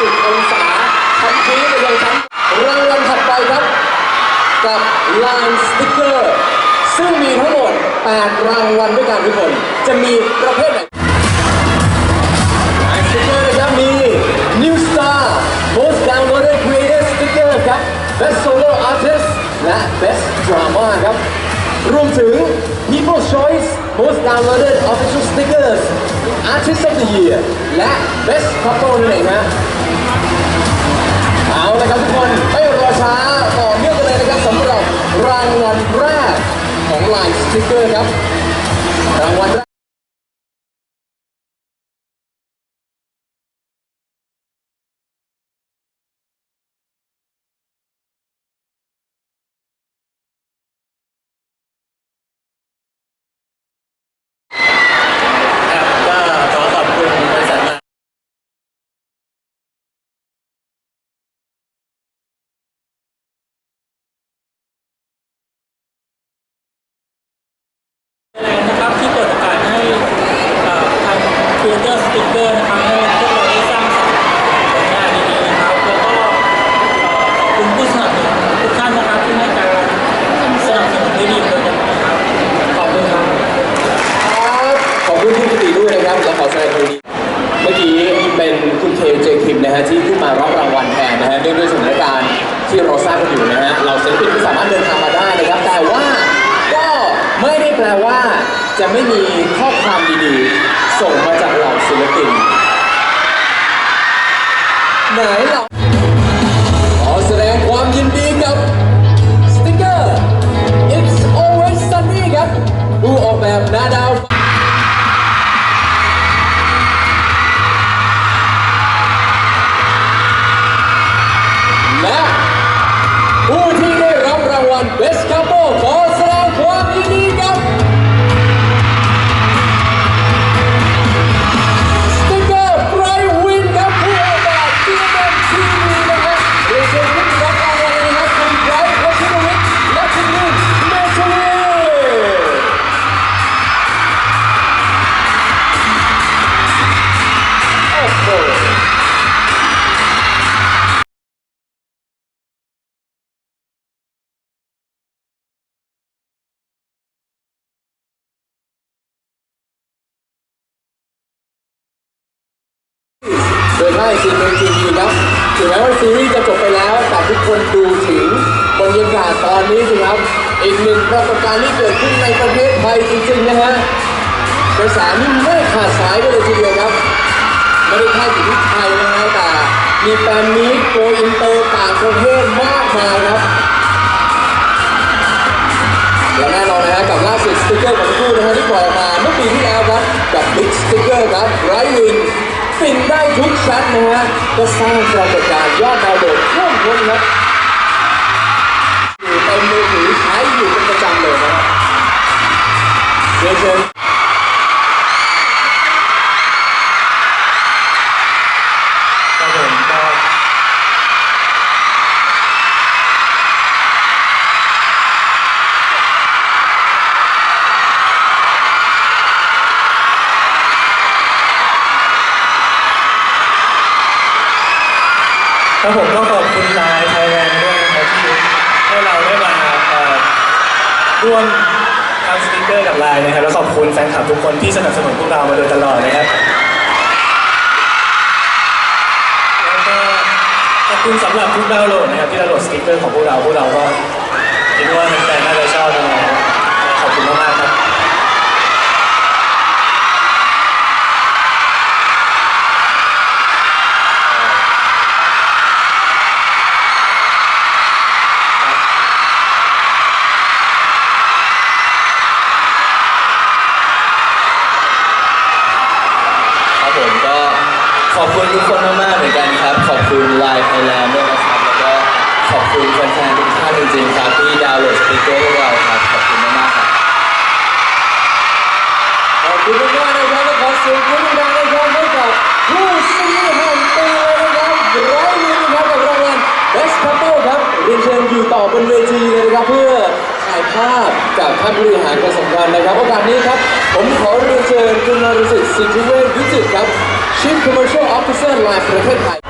360องศาชั้นชี้ไปยังชั้นรางวัลถัดไปครับ กับ Line Sticker ซึ่งมีทั้งหมด 8 รางวัลด้วยกันทุกคน จะมีประเภทไหน Line Sticker นะครับมี New Star Most Downloaded Creator Sticker ครับ Best Solo Artist และ Best Drama ครับ รวมถึง People's Choice Most Downloaded Official Stickers Artist of the Year และ Best Couple นั่นเองฮะ Line Sticker ครับที่เปิดโอกาสให้ทางครีเอเตอร์สติ๊กเกอร์นะครับให้พวกเราได้สร้างสรรค์ผลงานดีๆนะครับแล้วก็ขอบคุณผู้สนับสนุนทุกท่านนะครับที่ให้การสนับสนุนได้ดีเลยนะครับขอบคุณครับครับขอบคุณคุณกิติด้วยนะครับและขอแสดงความยินดีเมื่อกี้เป็นคุณเคเจคิมนะฮะที่ขึ้นมารับรางวัลแทนนะฮะเนื่องด้วยสถานการณ์ที่เราทราบกันอยู่นะฮะเราศิลปินไม่สามารถเดินทางมาได้นะครับแต่ว่าก็ไม่ได้แปลว่า จะไม่มีข้อความดีๆ ส่งมาจากเหล่าศิลปิน ไหนเหล่าขอแสดงความยินดีกับสติกเกอร์ It's always sunny ครับผู้ออกแบบหน้าดาวและผู้ที่ได้รับรางวัล Best Couple ขอแสดง โดยค่ายซีเมนทีวีครับถึงแม้ว่าซีรีส์จะจบไปแล้ว แต่ทุกคนดูถึงบรรยากาศตอนนี้สิครับ อีกหนึ่งปรากฏการณ์ที่เกิดขึ้นในประเทศไทยจริงๆนะฮะกระแสนี่ไม่ขาดสายกันเลยทีเดียวครับไม่ได้แค่อยู่ที่ไทยนะฮะแต่มีแฟนมีตโกอินเตอร์ต่างประเทศมากมายครับและแน่นอนนะฮะกับล่าสุดสติกเกอร์ของคู่นะฮะที่ปล่อยออกมาเมื่อปีที่แล้วครับกับบิ๊กสติกเกอร์ครับไรวิน ฟินได้ทุกชั้นนะฮะก็สร้างปรากฏการณ์ยอดดาวโดดเพิ่มข้นครับ ครับผมก็ขอบคุณไลน์ไทยแลนด์ด้วยนะครับที่ให้เราได้มาเอ่อร่วมทำสติกเกอร์กับไลน์นะครับ แล้วขอบคุณแฟนคลับทุกคนที่สนับสนุนพวกเรามาโดยตลอดนะครับ แล้วก็ขอบคุณสำหรับทุกดาวน์โหลดนะครับที่ดาวน์โหลดสติ๊กเกอร์ของพวกเราพวกเราก็คิดว่าแฟนๆน่าจะ อบคุณทุกคนมากๆเหมือนกันครับ ขอบคุณไลน์ไทยแลนด์ด้วยนะครับ แล้วก็ขอบคุณแฟนๆทุกท่านจริงๆครับที่ดาวน์โหลดสปีกเกอร์พวกเราครับ ขอบคุณมากๆครับ ขอบคุณมากๆนะครับและขอเสียงปรบมือดังๆนะครับให้กับผู้ซีแห่งปีเลยนะครับร้อยวินนะครับกับรางวัล Best Couple ครับเรียนเชิญอยู่ต่อบนเวทีเลยนะครับเพื่อถ่ายภาพกับท่านบริหารคนสำคัญนะครับโอกาสนี้ครับ ผมขอเรียนเชิญคุณนรสิทธิ์สิทธิเวชวิจิตรครับ Chief Commercial Officer ไลน์